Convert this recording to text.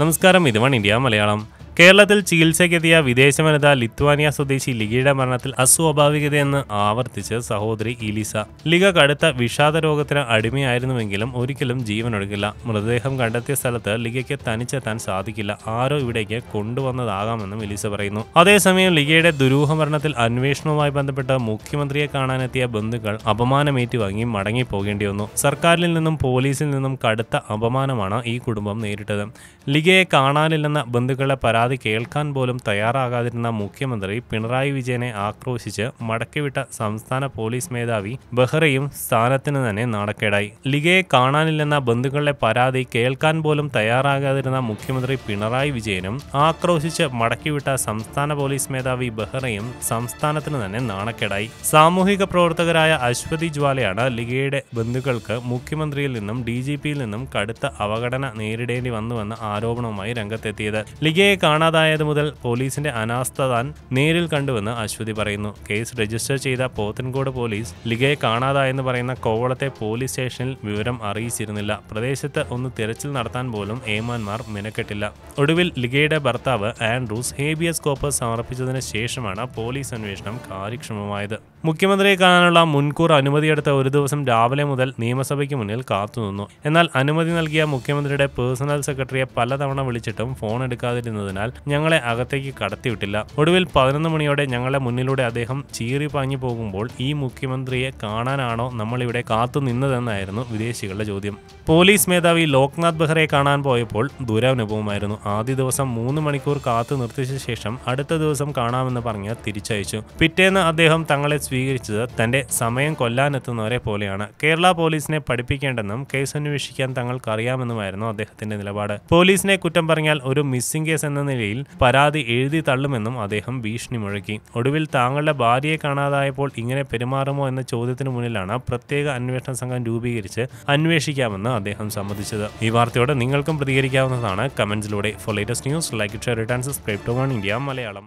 നമസ്കാരം ഇത് one India Malayalam. കേരളത്തിൽ ചികിത്സയ്ക്കെത്തിയ വിദേശ വനിത ലിത്വാനിയ സ്വദേശി ലിഗയുടെ മരണത്തിൽ അസ്വാഭാവികതയെന്ന് ആവർത്തിച്ച് സഹോദരി ഇലിസ. ലിഗ കടുത്ത വിഷാദ രോഗത്തിന് അടിമയായിരുന്നുവെങ്കിലും ഒരിക്കലും ജീവനൊടുക്കില്ല. മൃതദേഹം കണ്ടെത്തിയ സ്ഥലത്ത് ലിഗയ്ക്ക് തനിച്ചെത്താൻ സാധിക്കില്ല. ആരോ ഇവിടേക്ക് കൊണ്ടുവന്നതാകാമെന്നും ഇലിസ പറയുന്നു. അതേസമയം ലിഗയുടെ ദുരൂഹ മരണത്തിൽ അന്വേഷണവുമായി ബന്ധപ്പെട്ട് മുഖ്യമന്ത്രിയെ കാണാനെത്തിയ ബന്ധുക്കൾ അപമാനമേറ്റുവാങ്ങി മടങ്ങിപ്പോകേണ്ടി വന്നു. സർക്കാരിൽ നിന്നും പോലീസിൽ നിന്നും കടുത്ത അപമാനമാണ് ഈ കുടുംബം നേരിട്ടത്. ലിഗയെ കാണാനില്ലെന്ന ബന്ധുക്കളെ പരാതി കേൾക്കാൻ പോലും തയ്യാറാകാതിരുന്ന മുഖ്യമന്ത്രി പിണറായി വിജയനെ ആക്രോശിച്ച് മടക്കിവിട്ട സംസ്ഥാന പോലീസ് മേധാവി ബെഹ്റയും സ്ഥാനത്തിന് തന്നെ നാണക്കേടായി. ലിഗയെ കാണാനില്ലെന്ന ബന്ധുക്കളുടെ പരാതി കേൾക്കാൻ പോലും തയ്യാറാകാതിരുന്ന മുഖ്യമന്ത്രി പിണറായി വിജയനും ആക്രോശിച്ച് മടക്കിവിട്ട സംസ്ഥാന പോലീസ് മേധാവി ബെഹ്റയും സംസ്ഥാനത്തിന് തന്നെ നാണക്കേടായി. സാമൂഹിക പ്രവർത്തകരായ അശ്വതി ജ്വാലയാണ് ലിഗയുടെ ബന്ധുക്കൾക്ക് മുഖ്യമന്ത്രിയിൽ നിന്നും ഡി നിന്നും കടുത്ത അവഗണന നേരിടേണ്ടി വന്നുവെന്ന ആരോപണവുമായി രംഗത്തെത്തിയത്. ലിഗയെ കാണാതായത് മുതൽ പോലീസിന്റെ അനാസ്ഥ താൻ നേരിൽ കണ്ടുവെന്ന് അശ്വതി പറയുന്നു. കേസ് രജിസ്റ്റർ ചെയ്ത പോത്തൻകോട് പോലീസ് ലിഗയെ കാണാതായെന്ന് പറയുന്ന കോവളത്തെ പോലീസ് സ്റ്റേഷനിൽ വിവരം അറിയിച്ചിരുന്നില്ല. പ്രദേശത്ത് ഒന്ന് തിരച്ചിൽ നടത്താൻ പോലും ഏമാന്മാർ മിനക്കെട്ടില്ല. ഒടുവിൽ ലിഗയുടെ ഭർത്താവ് ആൻഡ്രൂസ് ഹേബിയസ് കോപ്പസ് സമർപ്പിച്ചതിന് ശേഷമാണ് പോലീസ് അന്വേഷണം കാര്യക്ഷമമായത്. മുഖ്യമന്ത്രിയെ കാണാനുള്ള മുൻകൂർ അനുമതിയെടുത്ത ഒരു ദിവസം രാവിലെ മുതൽ നിയമസഭയ്ക്ക് മുന്നിൽ കാത്തുനിന്നു എന്നാൽ അനുമതി നൽകിയ മുഖ്യമന്ത്രിയുടെ പേഴ്സണൽ സെക്രട്ടറിയെ പലതവണ വിളിച്ചിട്ടും ഫോൺ എടുക്കാതിരുന്നതിനാൽ ഞങ്ങളെ അകത്തേക്ക് കടത്തിവിട്ടില്ല. ഒടുവിൽ പതിനൊന്ന് മണിയോടെ ഞങ്ങളുടെ മുന്നിലൂടെ അദ്ദേഹം ചീറി പാഞ്ഞു പോകുമ്പോൾ ഈ മുഖ്യമന്ത്രിയെ കാണാനാണോ നമ്മളിവിടെ കാത്തു നിന്നതെന്നായിരുന്നു വിദേശികളുടെ ചോദ്യം. പോലീസ് മേധാവി ലോക്നാഥ് ബെഹ്റയെ കാണാൻ പോയപ്പോൾ ദുരനുഭവമായിരുന്നു. ആദ്യ ദിവസം മൂന്ന് മണിക്കൂർ കാത്തു നിർത്തിച്ച ശേഷം അടുത്ത ദിവസം കാണാമെന്ന് പറഞ്ഞ് തിരിച്ചയച്ചു. പിറ്റേന്ന് അദ്ദേഹം തങ്ങളെ സ്വീകരിച്ചത് തന്റെ സമയം കൊല്ലാനെത്തുന്നവരെ പോലെയാണ്. കേരള പോലീസിനെ പഠിപ്പിക്കേണ്ടെന്നും കേസ് അന്വേഷിക്കാൻ തങ്ങൾക്കറിയാമെന്നുമായിരുന്നു അദ്ദേഹത്തിന്റെ നിലപാട്. പോലീസിനെ കുറ്റം പറഞ്ഞാൽ ഒരു മിസ്സിംഗ് കേസ് എന്ന നിലയിൽ പരാതി എഴുതി തള്ളുമെന്നും അദ്ദേഹം ഭീഷണി മുഴക്കി. ഒടുവിൽ താങ്കളുടെ ഭാര്യയെ കാണാതായപ്പോൾ ഇങ്ങനെ പെരുമാറുമോ എന്ന ചോദ്യത്തിന് മുന്നിലാണ് പ്രത്യേക അന്വേഷണ സംഘം രൂപീകരിച്ച് അന്വേഷിക്കാമെന്ന് അദ്ദേഹം സമ്മതിച്ചത്. ഈ വാർത്തയോട് നിങ്ങൾക്കും പ്രതികരിക്കാവുന്നതാണ്. കമന്റ്സിലൂടെ. For latest news like share and subscribe to one India Malayalam.